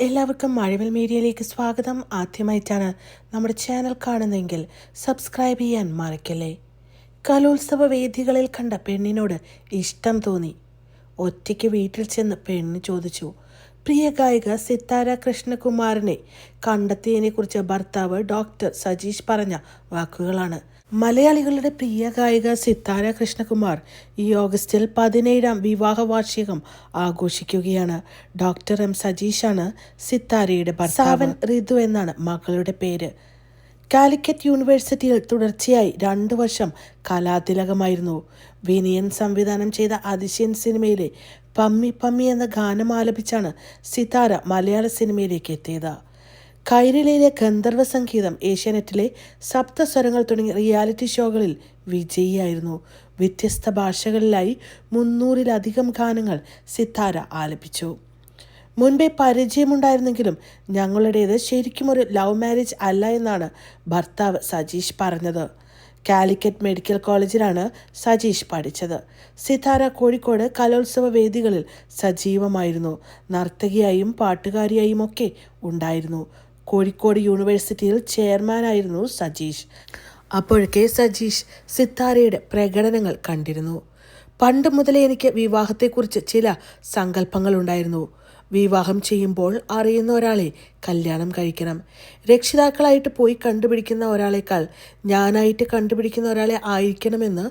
എല്ലാവർക്കും മഴവിൽ മീഡിയയിലേക്ക് സ്വാഗതം. ആദ്യമായിട്ടാണ് നമ്മുടെ ചാനൽ കാണുന്നതെങ്കിൽ സബ്സ്ക്രൈബ് ചെയ്യാൻ മറക്കല്ലേ? കലോത്സവ വേദികളിൽ കണ്ട പെണ്ണിനോട് ഇഷ്ടം തോന്നി. ഒറ്റയ്ക്ക് വീട്ടിൽ ചെന്ന് പെണ്ണ് ചോദിച്ചു പ്രിയ ഗായിക സിത്താര കൃഷ്ണകുമാറിനെ കണ്ടെത്തിയതിനെക്കുറിച്ച് ഭർത്താവ് ഡോക്ടർ സജീഷ് പറഞ്ഞ വാക്കുകളാണ്. മലയാളികളുടെ പ്രിയ ഗായിക സിത്താര കൃഷ്ണകുമാർ ഈ ഓഗസ്റ്റിൽ പതിനേഴാം വിവാഹ വാർഷികം ആഘോഷിക്കുകയാണ്. ഡോക്ടർ എം സജീഷാണ് സിത്താരയുടെ ഭർത്താവൻ ഋതു എന്നാണ് മകളുടെ പേര്. കാലിക്കറ്റ് യൂണിവേഴ്സിറ്റിയിൽ തുടർച്ചയായി രണ്ടു വർഷം കലാതിലകമായിരുന്നു. വിനിയൻ സംവിധാനം ചെയ്ത അതിശയൻ സിനിമയിലെ പമ്മി പമ്മി എന്ന ഗാനം ആലപിച്ചാണ് സിതാര മലയാള സിനിമയിലേക്ക് എത്തിയത്. കൈരളിയിലെ ഗന്ധർവ സംഗീതം ഏഷ്യാനെറ്റിലെ സപ്തസ്വരങ്ങൾ തുടങ്ങിയ റിയാലിറ്റി ഷോകളിൽ വിജയിയായിരുന്നു. വ്യത്യസ്ത ഭാഷകളിലായി മുന്നൂറിലധികം ഗാനങ്ങൾ സിത്താര ആലപിച്ചു. മുൻപേ പരിചയമുണ്ടായിരുന്നെങ്കിലും ഞങ്ങളുടേത് ശരിക്കും ഒരു ലവ് മാരേജ് അല്ല എന്നാണ് ഭർത്താവ് സജീഷ് പറഞ്ഞത്. കാലിക്കറ്റ് മെഡിക്കൽ കോളേജിലാണ് സജീഷ് പഠിച്ചത്. സിതാര കോഴിക്കോട് കലോത്സവ വേദികളിൽ സജീവമായിരുന്നു. നർത്തകിയായും പാട്ടുകാരിയായും ഒക്കെ ഉണ്ടായിരുന്നു. കോഴിക്കോട് യൂണിവേഴ്സിറ്റിയിൽ ചെയർമാനായിരുന്നു സജീഷ്. അപ്പോഴൊക്കെ സജീഷ് സിത്താരയുടെ പ്രകടനങ്ങൾ കണ്ടിരുന്നു. പണ്ട് മുതലേ എനിക്ക് വിവാഹത്തെക്കുറിച്ച് ചില സങ്കല്പങ്ങളുണ്ടായിരുന്നു. വിവാഹം ചെയ്യുമ്പോൾ അറിയുന്ന ഒരാളെ കല്യാണം കഴിക്കണം. രക്ഷിതാക്കളായിട്ട് പോയി കണ്ടുപിടിക്കുന്ന ഒരാളെക്കാൾ ഞാനായിട്ട് കണ്ടുപിടിക്കുന്ന ഒരാളെ ആയിരിക്കണമെന്ന്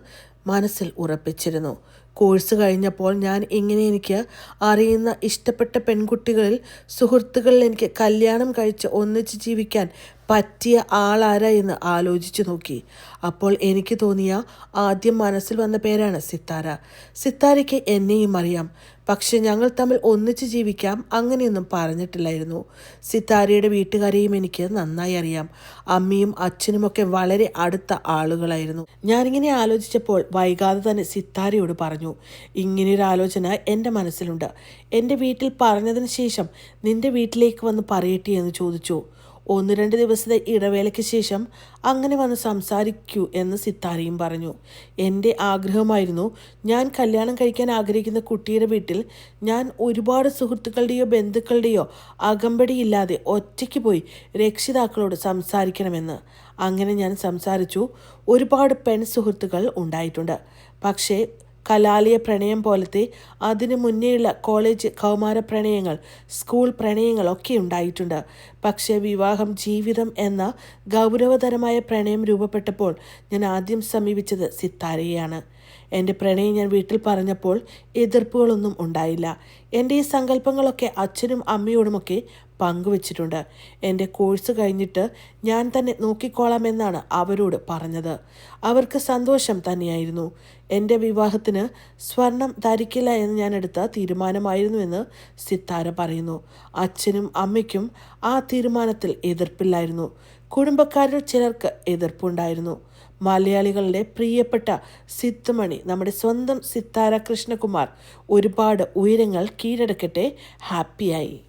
മനസ്സിൽ ഉറപ്പിച്ചിരുന്നു. കോഴ്സ് കഴിഞ്ഞപ്പോൾ ഞാൻ ഇങ്ങനെ എനിക്ക് അറിയുന്ന ഇഷ്ടപ്പെട്ട പെൺകുട്ടികളിൽ സുഹൃത്തുക്കളിൽ എനിക്ക് കല്യാണം കഴിച്ച് ഒന്നിച്ച് ജീവിക്കാൻ പറ്റിയ ആളാരാ എന്ന് ആലോചിച്ചു നോക്കി. അപ്പോൾ എനിക്ക് തോന്നിയ ആദ്യം മനസ്സിൽ വന്ന പേരാണ് സിത്താര. സിത്താരയ്ക്ക് എന്നെയും അറിയാം. പക്ഷെ ഞങ്ങൾ തമ്മിൽ ഒന്നിച്ച് ജീവിക്കാം അങ്ങനെയൊന്നും പറഞ്ഞിട്ടില്ലായിരുന്നു. സിത്താരയുടെ വീട്ടുകാരെയും എനിക്ക് നന്നായി അറിയാം. അമ്മയും അച്ഛനുമൊക്കെ വളരെ അടുത്ത ആളുകളായിരുന്നു. ഞാനിങ്ങനെ ആലോചിച്ചപ്പോൾ വൈകാതെ തന്നെ സിത്താരയോട് പറഞ്ഞു ഇങ്ങനെയൊരു ആലോചന എന്റെ മനസ്സിലുണ്ട്. എന്റെ വീട്ടിൽ പറഞ്ഞതിന് ശേഷം നിന്റെ വീട്ടിലേക്ക് വന്ന് പറയട്ടെ എന്ന് ചോദിച്ചു. ഒന്ന് രണ്ട് ദിവസത്തെ ഇടവേളയ്ക്ക് ശേഷം അങ്ങനെ വന്ന് സംസാരിക്കൂ എന്ന് സിത്താരയും പറഞ്ഞു. എന്റെ ആഗ്രഹമായിരുന്നു ഞാൻ കല്യാണം കഴിക്കാൻ ആഗ്രഹിക്കുന്ന കുട്ടിയുടെ വീട്ടിൽ ഞാൻ ഒരുപാട് സുഹൃത്തുക്കളുടെയോ ബന്ധുക്കളുടെയോ അകമ്പടിയില്ലാതെ ഒറ്റയ്ക്ക് പോയി രക്ഷിതാക്കളോട് സംസാരിക്കണമെന്ന്. അങ്ങനെ ഞാൻ സംസാരിച്ചു. ഒരുപാട് പെൺ സുഹൃത്തുക്കൾ ഉണ്ടായിട്ടുണ്ട്. പക്ഷേ കലാലയ പ്രണയം പോലത്തെ അതിനു മുന്നേയുള്ള കോളേജ് കൗമാര പ്രണയങ്ങൾ സ്കൂൾ പ്രണയങ്ങൾ ഒക്കെ ഉണ്ടായിട്ടുണ്ട്. പക്ഷേ വിവാഹം ജീവിതം എന്ന ഗൗരവതരമായ പ്രണയം രൂപപ്പെട്ടപ്പോൾ ഞാൻ ആദ്യം സമീപിച്ചത് സിത്താരയെയാണ്. എന്റെ പ്രണയം ഞാൻ വീട്ടിൽ പറഞ്ഞപ്പോൾ എതിർപ്പുകളൊന്നും ഉണ്ടായില്ല. എന്റെ ഈ സങ്കല്പങ്ങളൊക്കെ അച്ഛനും അമ്മയോടുമൊക്കെ പങ്കുവച്ചിട്ടുണ്ട്. എന്റെ കോഴ്സ് കഴിഞ്ഞിട്ട് ഞാൻ തന്നെ നോക്കിക്കോളാമെന്നാണ് അവരോട് പറഞ്ഞത്. അവർക്ക് സന്തോഷം തന്നെയായിരുന്നു. എന്റെ വിവാഹത്തിന് സ്വർണം ധരിക്കില്ല എന്ന് ഞാൻ എടുത്ത തീരുമാനമായിരുന്നുവെന്ന് സിത്താര പറയുന്നു. അച്ഛനും അമ്മയ്ക്കും ആ തീരുമാനത്തിൽ എതിർപ്പില്ലായിരുന്നു. കുടുംബക്കാരിൽ ചിലർക്ക് എതിർപ്പുണ്ടായിരുന്നു. മലയാളികളുടെ പ്രിയപ്പെട്ട സിത്തുമണി നമ്മുടെ സ്വന്തം സിത്താര കൃഷ്ണകുമാർ ഒരുപാട് ഉയരങ്ങൾ കീഴടക്കട്ടെ ഹാപ്പിയായി.